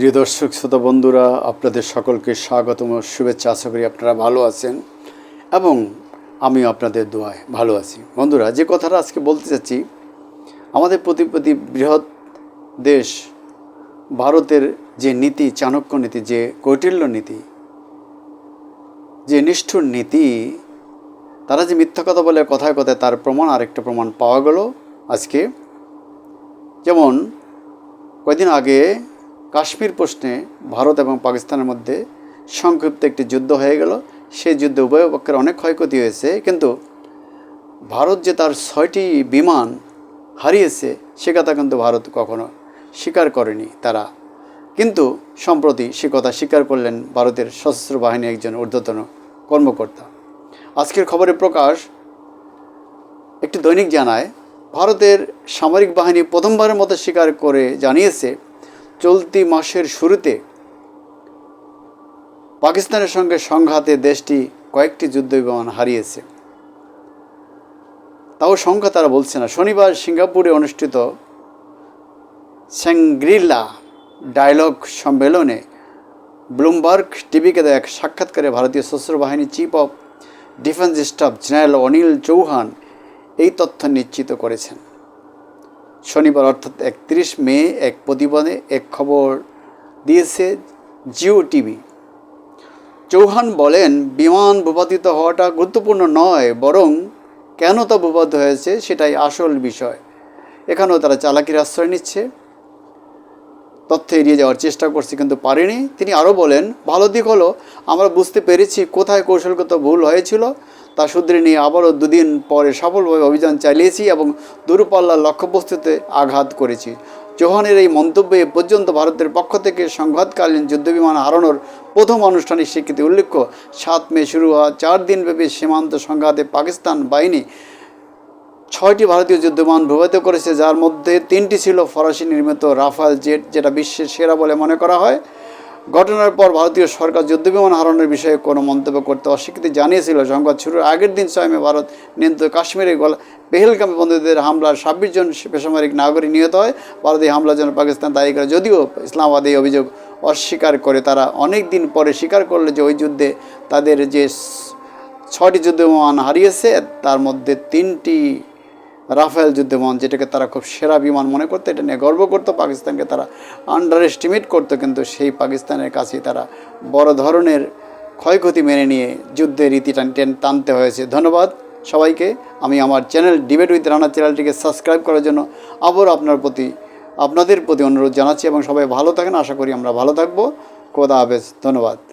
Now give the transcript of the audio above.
প্রিয় দর্শক, শ্রোতা বন্ধুরা, আপনাদের সকলকে স্বাগতম, শুভেচ্ছা আশা করি আপনারা ভালো আছেন এবং আমিও আপনাদের দোয়ায় ভালো আছি। বন্ধুরা, যে কথাটা আজকে বলতে চাচ্ছি, আমাদের প্রতি প্রতি বৃহৎ দেশ ভারতের যে নীতি, চাণক্য নীতি, যে কৌটিল্য নীতি, যে নিষ্ঠুর নীতি, তারা যে মিথ্যা কথা বলে কথায় কথায় তার প্রমাণ, আরেকটা প্রমাণ পাওয়া গেল আজকে। যেমন, কয়দিন আগে কাশ্মীর প্রশ্নে ভারত এবং পাকিস্তানের মধ্যে সংক্ষিপ্ত একটি যুদ্ধ হয়ে গেল। সেই যুদ্ধে উভয় পক্ষের অনেক ক্ষয়ক্ষতি হয়েছে, কিন্তু ভারত যে তার ছয়টি বিমান হারিয়েছে, সে কথা কিন্তু ভারত কখনো স্বীকার করেনি তারা। কিন্তু সম্প্রতি সে কথা স্বীকার করলেন ভারতের সশস্ত্র বাহিনীর একজন ঊর্ধ্বতন কর্মকর্তা। আজকের খবরে প্রকাশ একটি দৈনিক জানায়, ভারতের সামরিক বাহিনী প্রথমবারের মতো স্বীকার করে জানিয়েছে চলতি মাসের শুরুতে পাকিস্তানের সঙ্গে সংঘাতে দেশটি কয়েকটি যুদ্ধ বিমান হারিয়েছে। তাও সংখ্যা তারা বলছে না। শনিবার সিঙ্গাপুরে অনুষ্ঠিত স্যাংগ্রিলা ডায়লগ সম্মেলনে ব্লুমবার্গ টিভিকে দেয় এক সাক্ষাৎকারে ভারতীয় সশস্ত্র বাহিনীর chief of defence staff general Anil Chauhan এই তথ্য নিশ্চিত করেছেন। শনিবার অর্থাৎ একত্রিশ মে এক প্রতিবেদনে এক খবর দিয়েছে জিও টিভি। চৌহান বলেন, বিমান ভূপাতিত হওয়াটা গুরুত্বপূর্ণ নয়, বরং কেন তা ভূপাত হয়েছে সেটাই আসল বিষয়। এখানেও তারা চালাকির আশ্রয় নিচ্ছে। তথ্য এড়িয়ে যাওয়ার চেষ্টা করছে কিন্তু পারেনি। তিনি আরও বলেন, ভালো দিক হলো আমরা বুঝতে পেরেছি কোথায় কৌশলগত ভুল হয়েছিল তা শুধরে নিয়ে আবারও দুদিন পরে সফলভাবে অভিযান চালিয়েছি এবং দূরপাল্লার লক্ষ্যবস্তুতে আঘাত করেছি। চৌহানের এই মন্তব্যে পর্যন্ত ভারতের পক্ষ থেকে সংঘাতকালীন যুদ্ধবিমান হারানোর প্রথম আনুষ্ঠানিক স্বীকৃতি উল্লেখ্য, সাত মে শুরু হওয়া চার দিনব্যাপী সীমান্ত সংঘাতে পাকিস্তান বাহিনী ছয়টি ভারতীয় যুদ্ধবিমান ভূপাতিত করেছে, যার মধ্যে তিনটি ছিল ফরাসি নির্মিত রাফাল জেট, যেটা বিশ্বের সেরা বলে মনে করা হয়। ঘটনার পর ভারতীয় সরকার যুদ্ধবিমান হারানোর বিষয়ে কোনো মন্তব্য করতে অস্বীকৃতি জানিয়েছিল। সংবাদ শুরুর আগের দিন ছয় ভারত নিয়ন্ত্রিত কাশ্মীরে গলা পেহেলগামে বন্ধুদের হামলার ছাব্বিশ জন বেসামরিক নাগরিক নিহত হয়। ভারত এই হামলার জন্য পাকিস্তান দায়ী করে। যদিও ইসলামাবাদ এই অভিযোগ অস্বীকার করে, তারা অনেক দিন পরে স্বীকার করল যে ওই যুদ্ধে তাদের যে ছটি যুদ্ধবিমান হারিয়েছে, তার মধ্যে তিনটি রাফেল যুদ্ধবিমান যেটাকে তারা খুব সেরা বিমান মনে করতো, এটা নিয়ে গর্ব করতো, পাকিস্তানকে তারা আন্ডার এস্টিমেট করতো, কিন্তু সেই পাকিস্তানের কাছেই তারা বড় ধরনের ক্ষয়ক্ষতি মেনে নিয়ে যুদ্ধের রীতি টান, টেন টানতে হয়েছে। ধন্যবাদ সবাইকে। আমি আমার চ্যানেল ডিবেট উইথ রানা চ্যানেলটিকে সাবস্ক্রাইব করার জন্য আবারও আপনার প্রতি, আপনাদের প্রতি অনুরোধ জানাচ্ছি এবং সবাই ভালো থাকেন। আশা করি আমরা ভালো থাকব। খোদা হাফেজ। ধন্যবাদ।